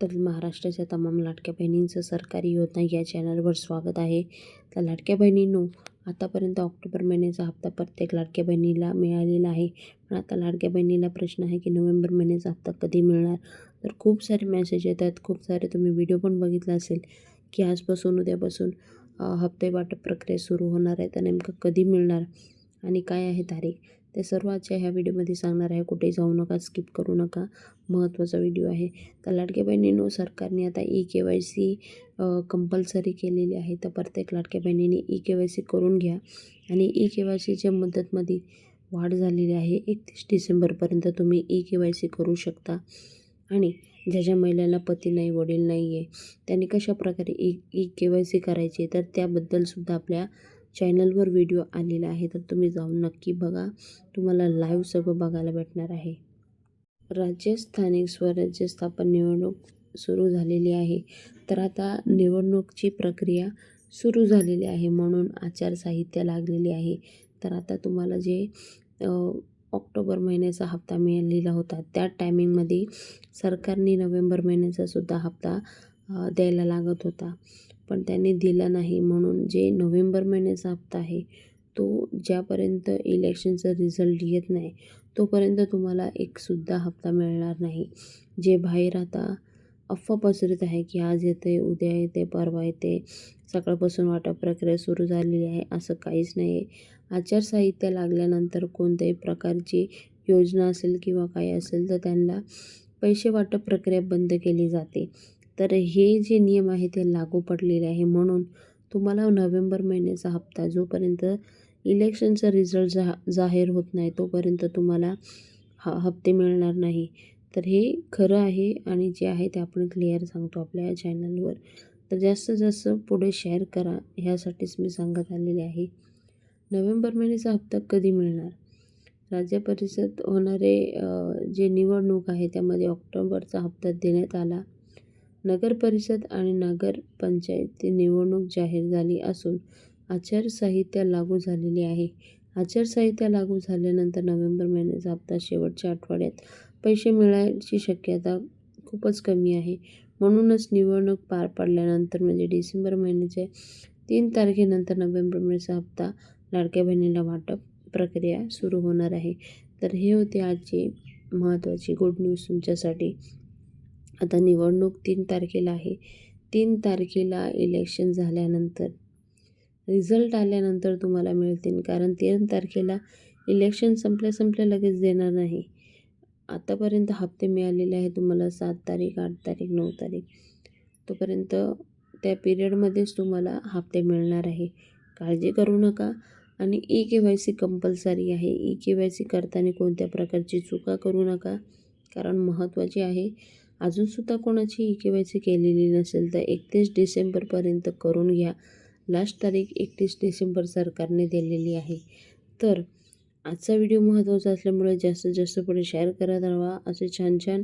तर महाराष्ट्राच्या तमाम लाडक्या बहिणींचं सरकारी योजना या चॅनलवर स्वागत आहे. तर लाडक्या बहिणींनो आतापर्यंत ऑक्टोबर महिन्याचा हप्ता प्रत्येक लाडक्या बहिणीला मिळालेला आहे. पण आता लाडक्या बहिणीला प्रश्न आहे की नोव्हेंबर महिन्याचा हप्ता कधी मिळणार? तर खूप सारे मेसेज येतात खूप सारे तुम्ही व्हिडिओ पण बघितला असेल की आजपासून उद्यापासून हप्ते वाटप प्रक्रिया सुरू होणार आहे. तर नेमकं कधी मिळणार आणि काय आहे तारीख? ते सर्व आजच्या ह्या व्हिडिओमध्ये सांगणार आहे. कुठे जाऊ नका स्किप करू नका. महत्त्वाचा व्हिडिओ आहे. तर लाडक्या बहिणींनो सरकारने आता E K Y C compulsory केलेली आहे. तर प्रत्येक लाडक्या बहिणीने ई के वाय सी करून घ्या. आणि ई के वाय सीच्या मुदतमध्ये वाढ झालेली आहे. एकतीस डिसेंबरपर्यंत तुम्ही ई के वाय सी करू शकता. आणि ज्या ज्या महिलांना पती नाही वडील नाही आहे त्यांनी कशाप्रकारे E E K Y C करायची तर त्याबद्दलसुद्धा आपल्या चॅनलवर व्हिडिओ आलेला आहे तर तुम्ही जाऊन नक्की बघा. तुम्हाला लाईव्ह सगळं बघायला भेटणार आहे. राज्य स्थानिक स्वराज्य स्थापन निवडणूक सुरू झालेली आहे. तर आता निवडणूकची प्रक्रिया सुरू झालेली आहे म्हणून आचारसंहिता लागलेली आहे. तर आता तुम्हाला जे ऑक्टोबर महिन्याचा हप्ता मिळालेला होता त्या टायमिंगमध्ये सरकारने नोव्हेंबर महिन्याचा सुद्धा हप्ता द्यायला लागत होता. पण त्यांनी दिला नाही. म्हणून जे नोव्हेंबर महिन्याचा हप्ता आहे तो ज्यापर्यंत इलेक्शनचा रिझल्ट येत नाही तोपर्यंत तुम्हाला एकसुद्धा हप्ता मिळणार नाही. जे बाहेर आता अफवा पसरत आहे की आज येते उद्या येते परवा येते सकाळपासून वाटप प्रक्रिया सुरू झालेली आहे असं काहीच नाही आहे आचारसंहिता लागल्यानंतर कोणत्याही प्रकारची योजना असेल किंवा काही असेल तर त्यांना पैसे वाटप प्रक्रिया बंद केली जाते. तर हे जे नियम आहे ते लागू पडलेले आहे. म्हणून तुम्हाला नोव्हेंबर महिन्याचा हप्ता जोपर्यंत इलेक्शनचा रिझल्ट जा जाहीर होत नाही तोपर्यंत तुम्हाला हा हप्ते मिळणार नाही. तर हे खरं आहे आणि जे आहे ते आपण क्लिअर सांगतो आपल्या चॅनलवर. तर जास्तीत जास्त पुढे शेअर करा ह्यासाठीच मी सांगत आलेले आहे. नोव्हेंबर महिन्याचा हप्ता कधी मिळणार? राज्य परिषद होणारे जे निवडणूक आहे त्यामध्ये ऑक्टोबरचा हप्ता देण्यात आला. नगरपरिषद आणि नगरपंचायती निवडणूक जाहीर झाली असून आचारसंहिता लागू झालेली आहे. आचारसंहिता लागू झाल्यानंतर नोव्हेंबर महिन्याचा हप्ता शेवटच्या आठवड्यात पैसे मिळायची शक्यता खूपच कमी आहे. म्हणूनच निवडणूक पार पडल्यानंतर म्हणजे डिसेंबर महिन्याच्या तीन तारखेनंतर नोव्हेंबर महिन्याचा हप्ता लाडक्या बहिणीला वाटप प्रक्रिया सुरू होणार आहे. तर हे होते आजची महत्त्वाची गुड न्यूज तुमच्यासाठी. आता निवडणूक तीन तारखेला आहे. तीन तारखेला इलेक्शन झाल्यानंतर. रिझल्ट आल्यानंतर तुम्हाला मिळतील कारण तीन तारखेला इलेक्शन संपल्या संपल्या लगेच देणार नाही. आतापर्यंत हप्ते मिळालेले आहे तुम्हाला सात तारीख आठ तारीख नऊ तारीख. तोपर्यंत त्या पिरियडमध्येच तुम्हाला हप्ते मिळणार आहे. काळजी करू नका. आणि E K Y C compulsory आहे. ई के वाय सी करताना कोणत्या प्रकारची चुका करू नका कारण महत्त्वाची आहे. अजूनसुद्धा कोणाची ई के वाय सी केलेली नसेल तर एकतीस डिसेंबरपर्यंत करून घ्या. लास्ट तारीख एकतीस डिसेंबर सरकारने दिलेली आहे. तर आजचा व्हिडिओ महत्त्वाचा असल्यामुळे जास्तीत जास्त पुढे शेअर करत राहा. असे छान छान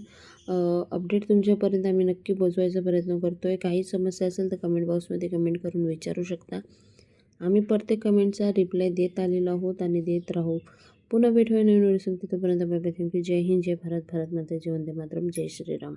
अपडेट तुमच्यापर्यंत आम्ही नक्की पोचवायचा प्रयत्न करतो आहे काही समस्या असेल तर कमेंट बॉक्समध्ये कमेंट करून विचारू शकता. आम्ही प्रत्येक कमेंटचा रिप्लाय देत आलेलो आहोत आणि देत राहू. પુનઃ બેઠો એ નવી સંગીત પરંતુ આપણે થેન્ક યુ જય હિન્દ, જય ભારત ભારત માતા, જય વંદે માતરમ, જય શ્રી રામ.